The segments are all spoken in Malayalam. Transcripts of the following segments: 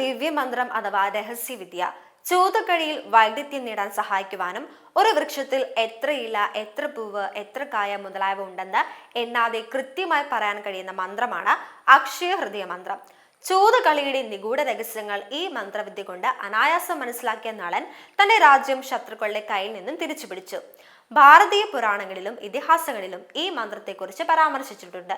ദിവ്യമന്ത്രം അഥവാ രഹസ്യവിദ്യ ചൂതക്കഴിയിൽ വൈദഗ്ധ്യം നേടാൻ സഹായിക്കുവാനും ഒരു വൃക്ഷത്തിൽ എത്ര ഇല എത്ര പൂവ് എത്ര കായ മുതലായവ ഉണ്ടെന്ന് എണ്ണാതെ കൃത്യമായി പറയാൻ കഴിയുന്ന മന്ത്രമാണ് അക്ഷയ ഹൃദയ മന്ത്രം ചൂതുകളിയുടെ നിഗൂഢ രഹസ്യങ്ങൾ ഈ മന്ത്രവിദ്യ കൊണ്ട് അനായാസം മനസ്സിലാക്കിയ നളൻ തന്റെ രാജ്യം ശത്രുക്കളുടെ കയ്യിൽ നിന്നും തിരിച്ചു പിടിച്ചു. ഭാരതീയ പുരാണങ്ങളിലും ഇതിഹാസങ്ങളിലും ഈ മന്ത്രത്തെക്കുറിച്ച് പരാമർശിച്ചിട്ടുണ്ട്.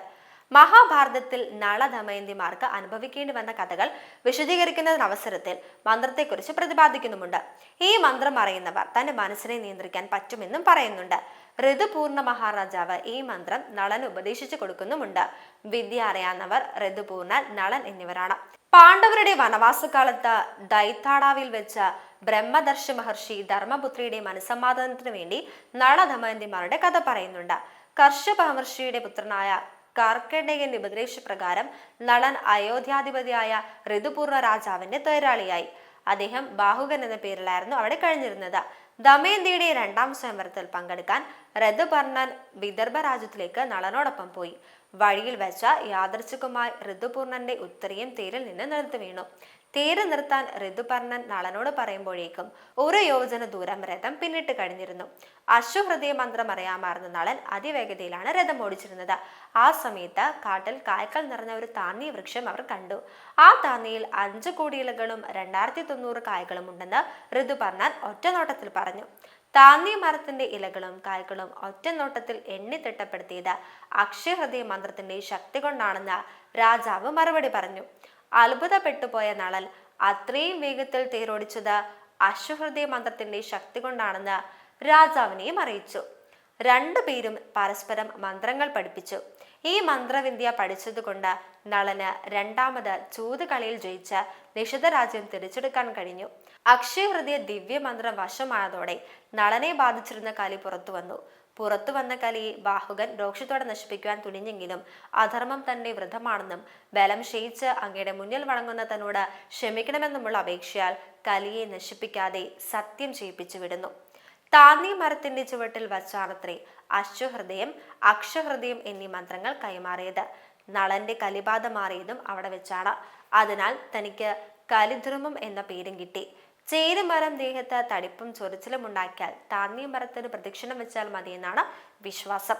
മഹാഭാരതത്തിൽ നള ദമയന്തിമാർക്ക് അനുഭവിക്കേണ്ടി വന്ന കഥകൾ വിശദീകരിക്കുന്ന അവസരത്തിൽ മന്ത്രത്തെക്കുറിച്ച് പ്രതിപാദിക്കുന്നുമുണ്ട്. ഈ മന്ത്രം അറിയുന്നവർ തന്റെ മനസ്സിനെ നിയന്ത്രിക്കാൻ പറ്റുമെന്നും പറയുന്നുണ്ട്. ഋതുപൂർണ മഹാരാജാവ് ഈ മന്ത്രം നളൻ ഉപദേശിച്ചു കൊടുക്കുന്നുമുണ്ട്. വിദ്യ അറിയാവുന്നവർ ഋതുപൂർണ നളൻ എന്നിവരാണ്. പാണ്ഡവരുടെ വനവാസകാലത്ത് ദൈത്താടാവിൽ വെച്ച ബ്രഹ്മദർശി മഹർഷി ധർമ്മപുത്രിയുടെ മനസ്സമാധാനത്തിനു വേണ്ടി നളധമയന്തിമാരുടെ കഥ പറയുന്നുണ്ട്. കർഷപ മഹർഷിയുടെ പുത്രനായ കാർക്കടകന്റെ ഉപദേശപ്രകാരം നളൻ അയോധ്യാധിപതിയായ ഋതുപൂർണ രാജാവിന്റെ തൊഴിലാളിയായി. അദ്ദേഹം ബാഹുകൻ എന്ന പേരിലായിരുന്നു അവിടെ കഴിഞ്ഞിരുന്നത്. ദമയന്തിയുടെ രണ്ടാം സ്വയംവരത്തിൽ പങ്കെടുക്കാൻ ഋതുപർണൻ വിദർഭ രാജ്യത്തിലേക്ക് നളനോടൊപ്പം പോയി. വഴിയിൽ വെച്ച യാദർച്ഛികമായി ഋതുപൂർണന്റെ ഉത്തരയും തേരിൽ നിന്ന് നിർത്തു വീണു. തേര് നിർത്താൻ ഋതുപർണൻ നളനോട് പറയുമ്പോഴേക്കും ഒരു യോജന ദൂരം രഥം പിന്നിട്ട് കഴിഞ്ഞിരുന്നു. അശ്വഹൃദയ മന്ത്രം അറിയാമായിരുന്ന നളൻ അതിവേഗതയിലാണ് രഥം ഓടിച്ചിരുന്നത്. ആ സമയത്ത് കാട്ടിൽ കായ്ക്കൾ നിറഞ്ഞ ഒരു താന്നി വൃക്ഷം അവർ കണ്ടു. ആ താന്നിയിൽ അഞ്ച് കോടി ഇലകളും രണ്ടായിരത്തി തൊണ്ണൂറ് കായ്കളും ഉണ്ടെന്ന് ഋതുപർണൻ ഒറ്റനോട്ടത്തിൽ പറഞ്ഞു. താന്നി മരത്തിന്റെ ഇലകളും കായ്കളും ഒറ്റ നോട്ടത്തിൽ എണ്ണി തിട്ടപ്പെടുത്തിയത് അക്ഷയഹൃദയ മന്ത്രത്തിന്റെ ശക്തി കൊണ്ടാണെന്ന് രാജാവ് മറുപടി പറഞ്ഞു. അത്ഭുതപ്പെട്ടുപോയ നളൻ അത്രയും വേഗത്തിൽ തേരോടിച്ചത് അശ്വഹൃദയ മന്ത്രത്തിന്റെ ശക്തി കൊണ്ടാണെന്ന് രാജാവിനെയും അറിയിച്ചു. രണ്ടുപേരും പരസ്പരം മന്ത്രങ്ങൾ പഠിപ്പിച്ചു. ഈ മന്ത്രവിദ്യ പഠിച്ചതുകൊണ്ട് നളന് രണ്ടാമത് ചൂതുകളിയിൽ ജയിച്ച നിഷിതരാജ്യം തിരിച്ചെടുക്കാൻ കഴിഞ്ഞു. അക്ഷയഹൃദയ ദിവ്യമന്ത്രം വശമായതോടെ നളനെ ബാധിച്ചിരുന്ന കലി പുറത്തു വന്നു. പുറത്തു വന്ന കലിയെ ബാഹുകൻ രോക്ഷത്തോടെ നശിപ്പിക്കുവാൻ തുനിഞ്ഞെങ്കിലും അധർമ്മം തന്നെ വ്രതമാണെന്നും ബലം ക്ഷയിച്ച് അങ്ങയുടെ മുന്നിൽ വണങ്ങുന്ന തന്നോട് ക്ഷമിക്കണമെന്നുമുള്ള അപേക്ഷയാൽ കലിയെ നശിപ്പിക്കാതെ സത്യം ചെയ്യിപ്പിച്ചു വിടുന്നു. താന്നി മരത്തിന്റെ ചുവട്ടിൽ വച്ചാണത്രേ അശ്വഹൃദയം അക്ഷഹൃദയം എന്നീ മന്ത്രങ്ങൾ കൈമാറിയത്. നളന്റെ കലിബാധ മാറിയതും അവിടെ വെച്ചാണ്. അതിനാൽ തനിക്ക് കലിധ്രുമം എന്ന പേരും കിട്ടി. ചേരുമരം ദേഹത്ത് തടിപ്പും ചൊറിച്ചിലും ഉണ്ടാക്കിയാൽ താന്നി മരത്തിന് പ്രദക്ഷിണം വെച്ചാൽ മതിയെന്നാണ് വിശ്വാസം.